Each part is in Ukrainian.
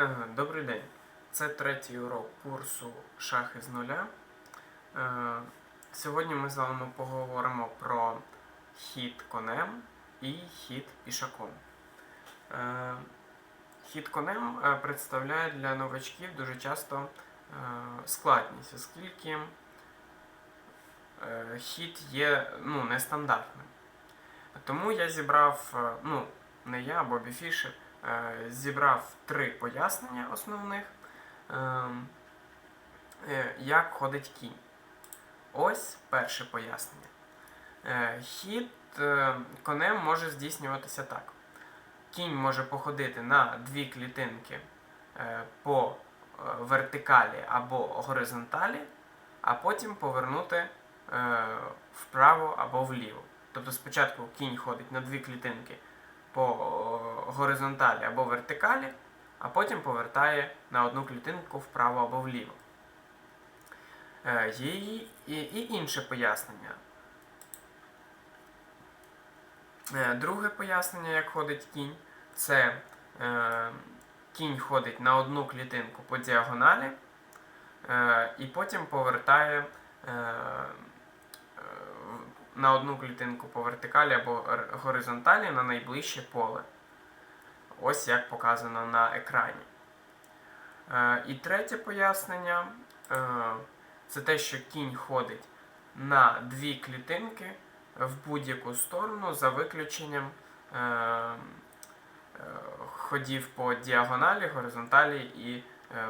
Е, Добрий день. Це третій урок курсу Шахи з нуля. Е, Сьогодні ми з вами поговоримо про хід конем і хід пішаком. Е, Хід конем представляє для новачків дуже часто складність, оскільки хід є ну, нестандартним. Тому я зібрав, ну, не я, Бобі Фішер, зібрав три пояснення основних, ем, е, як ходить кінь. Ось перше пояснення. Е, Хід е, конем може здійснюватися так. Кінь може походити на дві клітинки е, по е, вертикалі або горизонталі, а потім повернути е, вправо або вліво. Тобто спочатку кінь ходить на дві клітинки по горизонталі або вертикалі, а потім повертає на одну клітинку вправо або вліво. Е, Є і, інше пояснення. Е, Друге пояснення, як ходить кінь, це е, кінь ходить на одну клітинку по діагоналі е, і потім повертає е, е, на одну клітинку по вертикалі або горизонталі на найближче поле. Ось як показано на екрані. Е, і третє пояснення е, це те, що кінь ходить на дві клітинки в будь-яку сторону за виключенням е, ходів по діагоналі, горизонталі і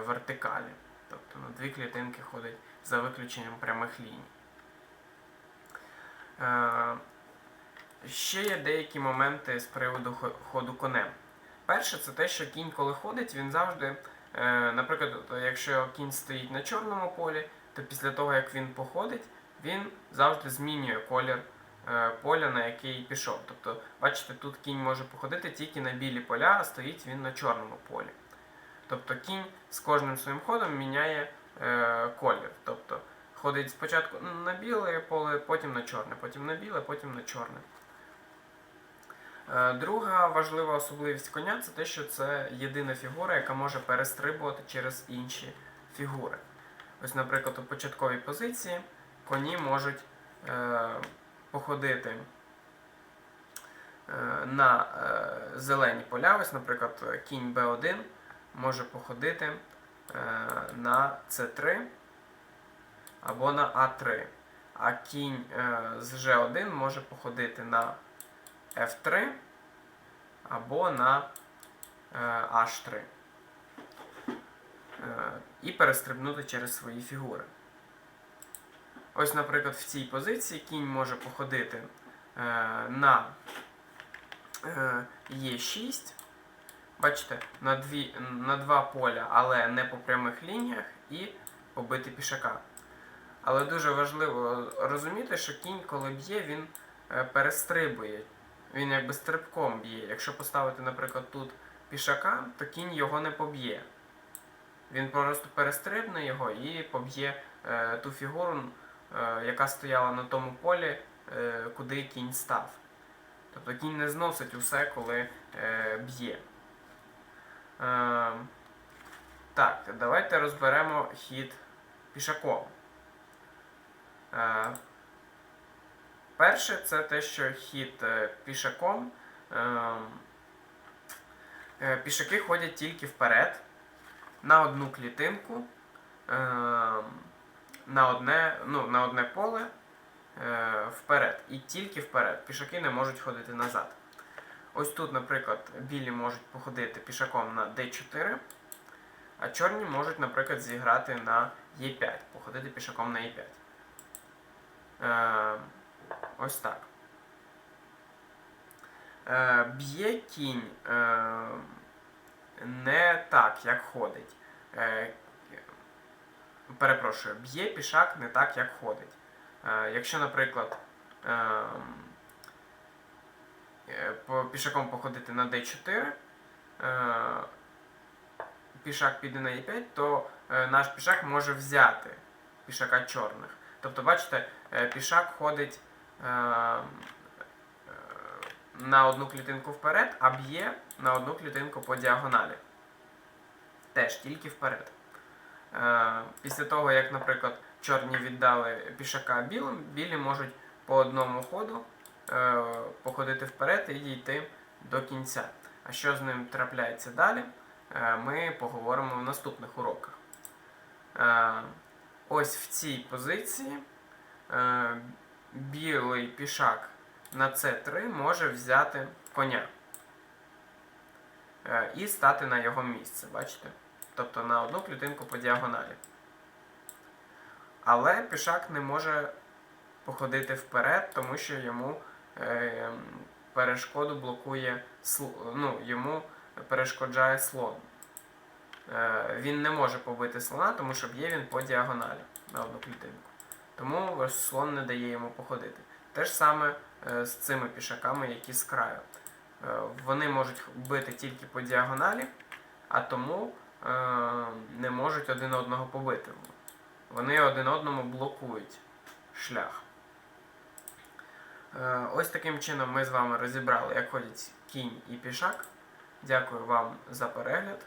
вертикалі. Тобто на дві клітинки ходить за виключенням прямих ліній. Е, ще є деякі моменти з приводу ходу конем. Перше, це те, що кінь, коли ходить, він завжди, е, наприклад, якщо кінь стоїть на чорному полі, то після того, як він походить, він завжди змінює колір е, поля, на який пішов. Тобто, бачите, тут кінь може походити тільки на білі поля, а стоїть він на чорному полі. Тобто кінь з кожним своїм ходом міняє колір. Тобто ходить спочатку на біле поле, потім на чорне, потім на біле, потім на чорне. Е, Друга важлива особливість коня це те, що це єдина фігура, яка може перестрибувати через інші фігури. Ось, наприклад, у початковій позиції коні можуть е, походити е, на е, зелені поля. Ось, наприклад, кінь b1 може походити е, на c3 або на a3. А кінь е, з g1 може походити на f3 або на е, h3. Е, і перестрибнути через свої фігури. Ось, наприклад, в цій позиції кінь може походити е, на е, Е6. Бачите, на, дві, на два поля, але не по прямих лініях, і побити пішака. Але дуже важливо розуміти, що кінь, коли б'є, він е, перестрибує. Він якби стрибком б'є. Якщо поставити, наприклад, тут пішака, то кінь його не поб'є. Він просто перестрибне його і поб'є е, ту фігуру, е, яка стояла на тому полі, е, куди кінь став. Тобто кінь не зносить усе, коли е, б'є. Е, так, давайте розберемо хід пішаком. Е, перше, це те, що хід е, пішаком. Е, пішаки ходять тільки вперед на одну клітинку, на одне, ну, на одне поле вперед. І тільки вперед. Пішаки не можуть ходити назад. Ось тут, наприклад, білі можуть походити пішаком на D4, а чорні можуть, наприклад, зіграти на E5, походити пішаком на E5. Е, ось так. Е, б'є кінь е, не так, як ходить. Перепрошую, б'є пішак не так, як ходить. Якщо, наприклад, пішаком походити на D4, е, пішак піде на E5, то наш пішак може взяти пішака чорних. Тобто, бачите, е, пішак ходить е, е, на одну клітинку вперед, а б'є на одну клітинку по діагоналі. теж тільки вперед. Після того, як, наприклад, чорні віддали пішака білим, білі можуть по одному ходу походити вперед і дійти до кінця. А що з ним трапляється далі, ми поговоримо в наступних уроках. Ось в цій позиції е, білий пішак на С3 може взяти коня е, і стати на його місце, бачите? Тобто на одну клітинку по діагоналі. Але пішак не може походити вперед, тому що йому е, перешкоду блокує ну, йому перешкоджає слон. Е, він не може побити слона, тому що б'є він по діагоналі на одну клітинку. Тому слон не дає йому походити. Те ж саме е, з цими пішаками, які з краю. Е, вони можуть бити тільки по діагоналі, а тому не можуть один одного побити. Вони один одному блокують шлях. Ось таким чином ми з вами розібрали, як ходять кінь і пішак. Дякую вам за перегляд.